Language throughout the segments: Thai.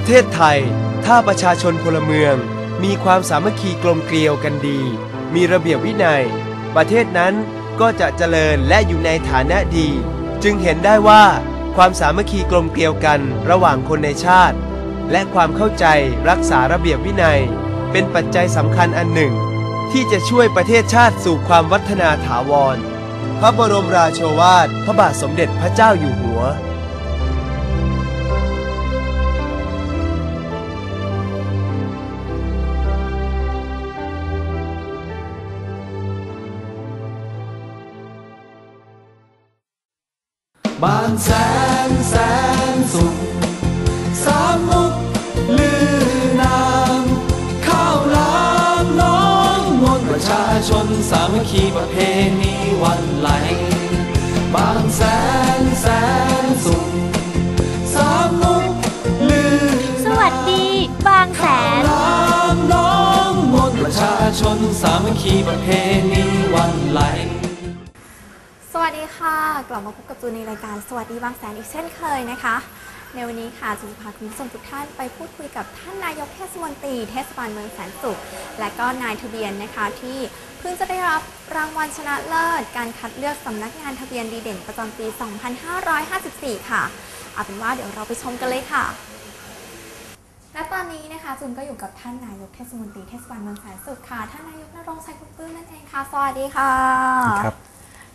ประเทศไทย ถ้าประชาชนพลเมือง มีความสามัคคีกลมเกลียวกันดี มีระเบียบวินัย ประเทศนั้นก็จะเจริญและอยู่ในฐานะดี จึงเห็นได้ว่าความสามัคคีกลมเกลียวกันระหว่างคนในชาติ และความเข้าใจรักษาระเบียบวินัย เป็นปัจจัยสำคัญอันหนึ่ง ที่จะช่วยประเทศชาติสู่ความวัฒนาถาวร พระบรมราโชวาท พระบาทสมเด็จพระเจ้าอยู่หัว แสนแสนสุขสามมุกลือนามข้าวหลามน้องมนต์ประชาชนสามัคคีประเพณีวันไหลบ้านแสนแสนสุขสามมุกลือสวัสดีบางแสน ลามน้องมนต์ประชาชนสามัคคีประเพณีวันไหลส วัสดีค่ะ กลับมาพบกับจูนในรายการสวัสดีบางแสนอีกเช่นเคยนะคะ ในวันนี้ค่ะจูนจะพาคุณผู้ชมทุกท่านไปพูดคุยกับท่านนายกเทศมนตรีเทศบาลเมืองแสนสุข และก็นายทะเบียนนะคะที่เพิ่งจะได้รับรางวัลชนะเลิศ การคัดเลือกสำนักงานทะเบียนดีเด่นประจำปี 2554 ค่ะเอาเป็นว่าเดี๋ยวเราไปชมกันเลยค่ะ และตอนนี้นะคะจูนก็อยู่กับท่านนายกเทศมนตรีเทศบาลเมืองแสนสุขค่ะท่านนายกนรงชัยคุณปื้มนั่นเองค่ะสวัสดีค่ะครับ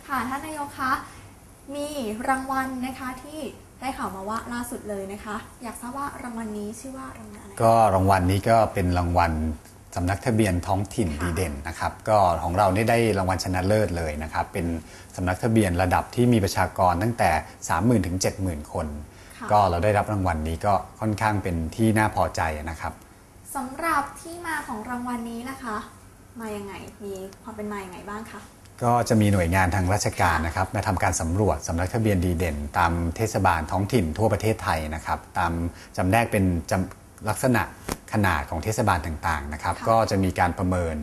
ค่ะท่านนายกคะมีรางวัลนะคะที่ได้ข่าวมาว่าล่าสุดเลยนะคะ อยากทราบว่ารางวัลนี้ชื่อว่ารางวัลอะไรก็รางวัลนี้ก็เป็นรางวัลสำนักทะเบียนท้องถิ่นค่ะดีเด่นนะครับ ก็ของเรานี่ได้รางวัลชนะเลิศเลยนะครับ เป็นสำนักทะเบียนระดับที่มีประชากรตั้งแต่ 30,000ถึง70,000 คนค่ะก็เราได้รับรางวัลนี้ก็ค่อนข้างเป็นที่น่าพอใจนะครับสำหรับที่มาของรางวัลนี้นะคะ มายังไงมีความเป็นมาอย่างไงบ้างคะ ก็จะมีหน่วยงานทางราชการนะครับมาทำการสำรวจสำนักทะเบียนดีเด่น ตามเทศบาลท้องถิ่นทั่วประเทศไทยนะครับ ตามจำแนกเป็นจำลักษณะขนาดของเทศบาลต่างๆนะครับค่ะก็จะมีการประเมิน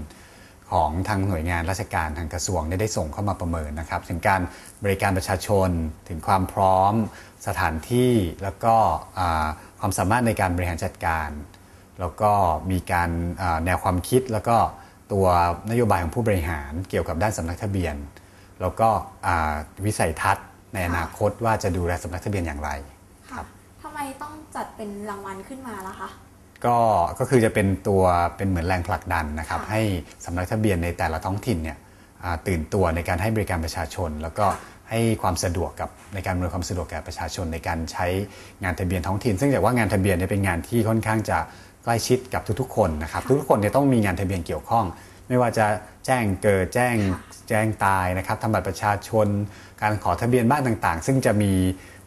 ของทางหน่วยงานราชการทางกระทรวงได้ได้ส่งเข้ามาประเมินนะครับ ถึงการบริการประชาชน ถึงความพร้อม สถานที่แล้วก็อ่าความสามารถในการบริหารจัดการ แล้วก็มีการอ่าแนวความคิดแล้วก็ ตัวนโยบายของผู้บริหารเกี่ยวกับด้านสำนักทะเบียน แล้วก็อ่าวิสัยทัศน์ในอนาคตว่าจะดูแลสำนักทะเบียนอย่างไรค่ะทำไมต้องจัดเป็นรางวัลขึ้นมาล่ะคะก็ก็คือจะเป็นตัวเป็นเหมือนแรงผลักดันนะครับค่ะให้สำนักทะเบียนในแต่ละท้องถิ่นเนี่ยอ่าตื่นตัวในการให้บริการประชาชน แล้วก็ให้ความสะดวกกับในการอำนวยความสะดวกแก่ประชาชนในการใช้งานทะเบียนท้องถิ่น ซึ่งจากว่างานทะเบียนเนี่ยเป็นงานที่ค่อนข้างจะ ใกล้ชิดกับทุกๆ คนนะครับทุกๆคนเนี่ยต้องมีงานทะเบียนเกี่ยวข้อง ไม่ว่าจะแจ้งเกิดแจ้งแจ้งตายนะครับทำบัตรประชาชน การขอทะเบียนบ้านต่างๆ ซึ่งจะมี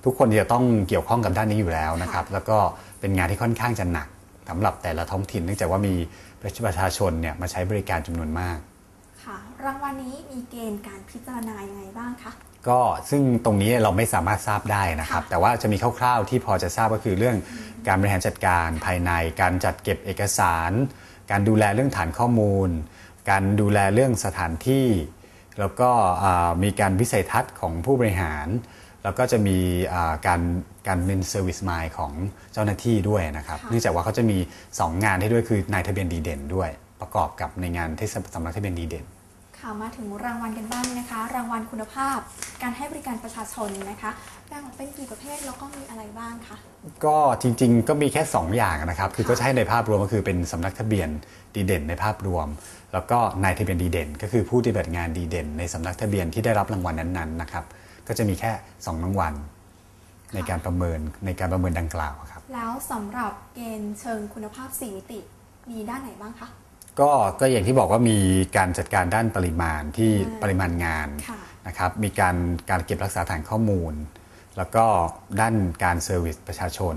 ทุกคนที่จะต้องเกี่ยวข้องกับด้านนี้อยู่แล้วนะครับแล้วก็เป็นงานที่ค่อนข้างจะหนักสำหรับแต่ละท้องถิ่นเนื่องจากว่ามีประชาชนเนี่ยมาใช้บริการจำนวนมาก ค่ะ รางวัลนี้มีเกณฑ์การพิจารณายังไงบ้างคะ ก็ซึ่งตรงนี้เราไม่สามารถทราบได้นะครับค่ะแต่ว่าจะมีคร่าวๆที่พอจะทราบก็คือเรื่องการบริหารจัดการภายใน การจัดเก็บเอกสาร การดูแลเรื่องฐานข้อมูล การดูแลเรื่องสถานที่ แล้วก็อ่ามีการวิสัยทัศน์ของผู้บริหาร แล้วก็จะมีอ่าการการเป็นเซอร์วิสมายของเจ้าหน้าที่ด้วยนะครับค่ะเนื่องจากว่าเขาจะมี 2 งานให้ด้วยคือนายทะเบียนดีเด่นด้วย ประกอบกับในงานเทศสำนักทะเบียนดีเด่น ค่ะมาถึงรางวัลกันบ้างนะคะ รางวัลคุณภาพ การให้บริการประชาชนนะคะแบ่งออกเป็นกี่ประเภทแล้วก็มีอะไรบ้างคะก็จริงๆ ก็มีแค่ 2 อย่างนะครับ คือก็จะให้ในภาพรวมก็คือเป็นสำนักทะเบียนดีเด่นในภาพรวม แล้วก็นายทะเบียนดีเด่น ก็คือผู้ปฏิบัติงานดีเด่น ในสำนักทะเบียนที่ได้รับรางวัลนั้นๆนะครับก็จะมีแค่2รางวัลในการประเมินในการประเมินดังกล่าวครับแล้วสำหรับเกณฑ์เชิงคุณภาพสีมิติมีด้านไหนบ้างคะ ก็ก็อย่างที่บอกว่ามีการจัดการด้านปริมาณที่อ่าปริมาณงานค่ะนะครับมีการการเก็บรักษาฐานข้อมูล แล้วก็ด้านการเซอร์วิสประชาชน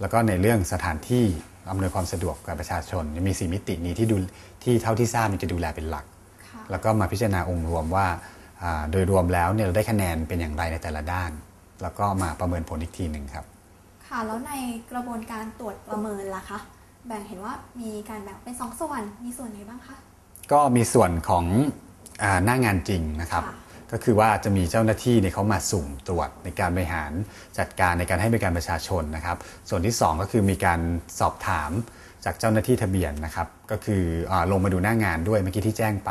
แล้วก็ในเรื่องสถานที่อำนวยความสะดวกกับประชาชน มีสีมิตินี้ที่ดูที่เท่าที่ทราบมันจะดูแลเป็นหลักค่ะแล้วก็มาพิจารณาองค์รวมว่าอ่าโดยรวมแล้วเนี่ยเราได้คะแนนเป็นอย่างไรในแต่ละด้าน แล้วก็มาประเมินผลอีกทีหนึ่งครับ ค่ะแล้วในกระบวนการตรวจประเมินล่ะคะ แบ่งเห็นว่ามีการแบ่งเป็นสองส่วน มีส่วนไหนบ้างคะ ก็มีส่วนของอาหน้างานจริงนะครับค่ะก็คือว่าจะมีเจ้าหน้าที่เนี่ยเขามาสุ่มตรวจในการบริหารจัดการในการให้บริการประชาชนนะครับ ส่วนที่ 2 ก็คือมีการสอบถาม จากเจ้าหน้าที่ทะเบียนนะครับ ก็คืออาลงมาดูหน้างานด้วยเมื่อกี้ที่แจ้งไป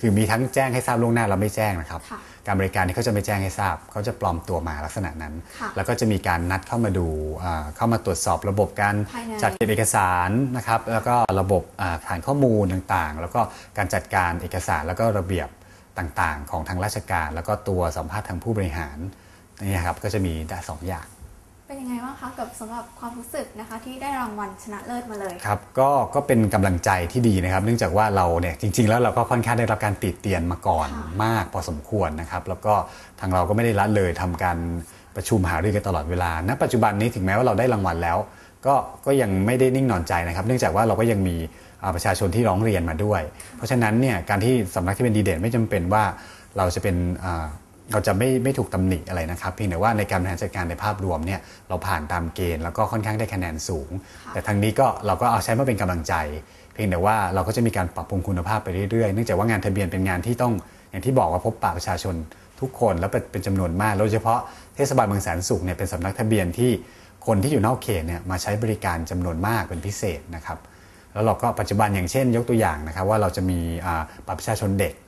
คือมีทั้งแจ้งให้ทราบล่วงหน้าแล้วไม่แจ้งนะครับค่ะการบริการนี่เขาจะไม่แจ้งให้ทราบเขาจะปลอมตัวมาลักษณะนั้นค่ะแล้วก็จะมีการนัดเข้ามาดูอ่าเข้ามาตรวจสอบระบบการภายในจัดเก็บเอกสารนะครับ แล้วก็ระบบอ่าฐานข้อมูลต่างๆ แล้วก็การจัดการเอกสารแล้วก็ระเบียบต่างๆ ของทางราชการ แล้วก็ตัวสัมภาษณ์ทางผู้บริหารนี่ครับก็จะมีได้สองอย่าง เป็นยังไงบ้างคะกับสำหรับความรู้สึกนะคะที่ได้รางวัลชนะเลิศมาเลยครับก็ก็เป็นกำลังใจที่ดีนะครับ เนื่องจากว่าเราเนี่ยจริง ๆ แล้วเราก็ค่อนข้างได้รับการติดเตียนมาก่อนค่ะมากพอสมควรนะครับ แล้วก็ทางเราก็ไม่ได้ละเลยทำการประชุมหารือกันตลอดเวลาณปัจจุบันนี้ถึงแม้ว่าเราได้รางวัลแล้ว ก็ก็ยังไม่ได้นิ่งนอนใจนะครับ เนื่องจากว่าเราก็ยังมีอ่าประชาชนที่ร้องเรียนมาด้วย เพราะฉะนั้นเนี่ยการที่สำนักที่เป็นดีเด่นไม่จำเป็นว่าเราจะเป็นอ่า เราจะไม่ไม่ถูกตำหนิอะไรนะครับเพียงแต่ว่าในการบริหารจัดการในภาพรวมเนี่ยเราผ่านตามเกณฑ์แล้วก็ค่อนข้างได้คะแนนสูง แต่ทางนี้ก็เราก็เอาใช้มาเป็นกำลังใจ เพียงแต่ว่าเราก็จะมีการปรับปรุงคุณภาพไปเรื่อยๆเนื่องจากว่างานทะเบียนเป็นงานที่ต้องอย่างที่บอกว่าพบปะประชาชนทุกคนแล้วเป็นเป็นจำนวนมากโดยเฉพาะเทศบาลเมืองแสนสุขเนี่ยเป็นสำนักทะเบียนที่คนที่อยู่นอกเขตเนี่ยมาใช้บริการจำนวนมากเป็นพิเศษนะครับแล้วเราก็ปัจจุบันอย่างเช่น ยกตัวอย่างนะครับว่าเราจะมีอ่าบัตรประชาชนเด็กค่ะ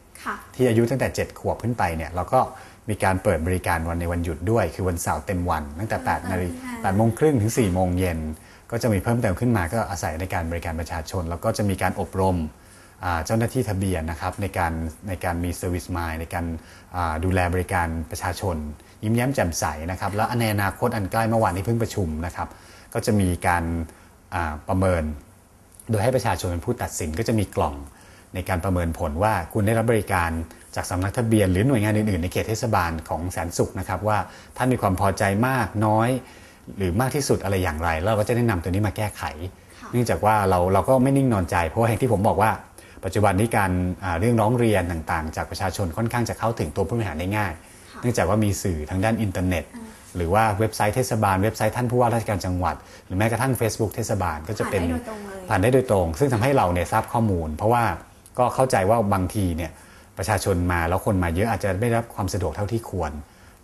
ที่อายุตั้งแต่ 7 ขวบขึ้นไปเนี่ยเราก็มีการเปิดบริการวันในวันหยุดด้วย คือวันเสาร์เต็มวัน ตั้งแต่8นาฬิค่ะกา8โมงครึ่งถึง4โมงเย็นก็จะมีเพิ่มเติมขึ้นมาก็อาศัยในการบริการประชาชน แล้วก็จะมีการอบรมอ่าเจ้าหน้าที่ทะเบียนนะครับในการในการมีเซอร์วิสมายในการอ่าดูแลบริการประชาชน ยิ้มแย้มแจ่มใสนะครับ แล้วในอนาคตอันใกล้เมื่อวานนี้เพิ่งประชุมนะครับ ก็จะมีการอ่าประเมิน โดยให้ประชาชนเป็นผู้ตัดสินก็จะมีกล่อง ในการประเมินผลว่าคุณได้รับบริการจากสำนักทะเบียนหรือหน่วยงานอื่นๆ ในเขตเทศบาลของแสนสุขนะครับว่าท่านมีความพอใจมากน้อย หรือมากที่สุดอะไรอย่างไร แล้วเราก็จะได้นำตัวนี้มาแก้ไขค่ะเนื่องจากว่าเราเราก็ไม่นิ่งนอนใจ เพราะว่าอย่างที่ผมบอกว่า ปัจจุบันนี้การอ่าเรื่องร้องเรียนต่างๆ จากประชาชนค่อนข้างจะเข้าถึงตัวผู้บริหารได้ง่าย เนื่องจากว่ามีสื่อทางด้านอินเทอร์เน็ตหรือว่าเว็บไซต์เทศบาลเว็บไซต์ท่านผู้ว่าราชการจังหวัด หรือแม้กระทั่ง Facebook เทศบาลก็จะเป็นผ่านได้โดยตรงเลยผ่านได้โดยตรงซึ่งทำให้เราเนี่ยทราบข้อมูล เพราะว่า ก็เข้าใจว่าบางทีเนี่ยประชาชนมาแล้วคนมาเยอะอาจจะไม่ได้รับความสะดวกเท่าที่ควร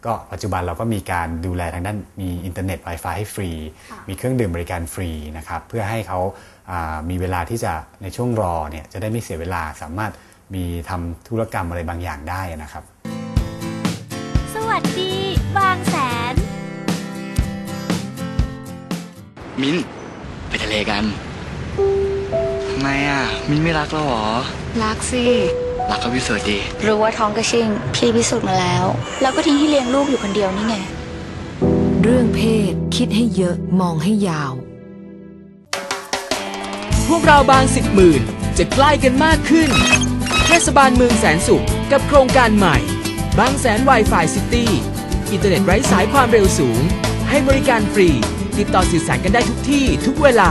ก็ปัจจุบันเราก็มีการดูแลทางด้านมีอินเทอร์เน็ต Wi-Fi ให้ฟรีค่ะมีเครื่องดื่มบริการฟรีนะครับเพื่อให้เขาอ่ามีเวลาที่จะในช่วงรอเนี่ยจะได้ไม่เสียเวลาสามารถมีทำธุรกรรมอะไรบางอย่างได้นะครับ สวัสดี บางแสน มิ้นไปทะเลกันทำ ไมอะ มิ้นไม่รักเราเหรอ รักสิ รักก็พิสูจน์ดี รู้ว่าท้องกระชิงพี่พิสูจน์มาแล้ว แล้วก็ทิ้งที่เลี้ยงลูกอยู่คนเดียวนี่ไง เรื่องเพศคิดให้เยอะมองให้ยาว พวกเราบางสิบหมื่นจะใกล้กันมากขึ้น เทศบาลเมืองแสนสุขกับโครงการใหม่ บางแสน Wi-Fi City อินเทอร์เน็ตไร้สายความเร็วสูง ให้บริการฟรี ติดต่อสื่อสารกันได้ทุกที่ทุกเวลา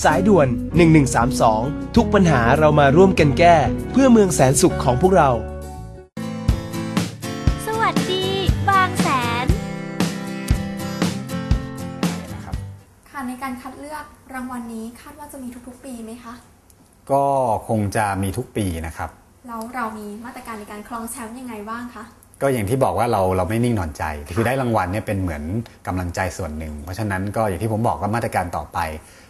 สายด่วน 1132 ทุกปัญหาเรามาร่วมกันแก้ เพื่อเมืองแสนสุขของพวกเรา สวัสดี บางแสนค่ะในการคัดเลือกรางวัลนี้คาดว่าจะมีทุกๆ ปีไหมคะ ก็คงจะมีทุกปีนะครับ แล้วเรามีมาตรการในการครองแชมป์ยังไงบ้างคะ ก็อย่างที่บอกว่าเราเราไม่นิ่งนอนใจ คือได้รางวัลเนี่ยเป็นเหมือนกำลังใจส่วนหนึ่ง เพราะฉะนั้นก็อย่างที่ผมบอกว่ามาตรการต่อไป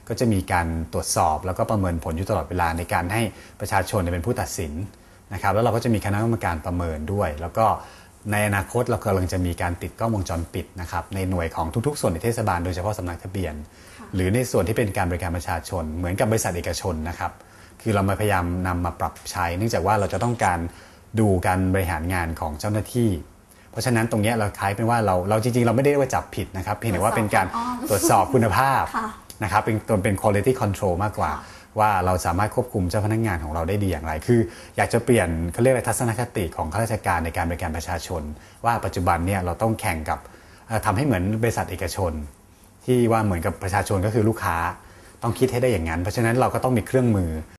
ก็จะมีการตรวจสอบ แล้วก็ประเมินผลอยู่ตลอดเวลาในการให้ประชาชนเนี่ยเป็นผู้ตัดสินนะครับแล้วเราก็จะมีคณะกรรมการประเมินด้วย แล้วก็ในอนาคตเรากำลังจะมีการติดกล้องวงจรปิดนะครับในหน่วยของทุกๆ ส่วนในเทศบาลโดยเฉพาะสำนักทะเบียน หรือในส่วนที่เป็นการบริการประชาชน เหมือนกับบริษัทเอกชนนะครับคือเรามาพยายามนำมาปรับใช้ เนื่องจากว่าเราจะต้องการ ดูการบริหารงานของเจ้าหน้าที่ เพราะฉะนั้นตรงเนี้ยเราคล้ายเป็นว่าเราเราจริงๆ เราไม่ได้เรียกว่าจับผิดนะครับ เพียงแต่ว่าเป็นการตรวจสอบคุณภาพค่ะนะครับเป็นตัวเป็น quality control มากกว่า ว่าเราสามารถควบคุมเจ้าพนักงานของเราได้ดีอย่างไร คือ อยากจะเปลี่ยนเขาเรียกอะไรทัศนคติของข้าราชการในการบริการประชาชน ว่าปัจจุบันเนี่ยเราต้องแข่งกับเอ่อทำให้เหมือนบริษัทเอกชน ที่ว่าเหมือนกับประชาชนก็คือลูกค้าต้องคิดให้ได้อย่างนั้น เพราะฉะนั้นเราก็ต้องมีเครื่องมือ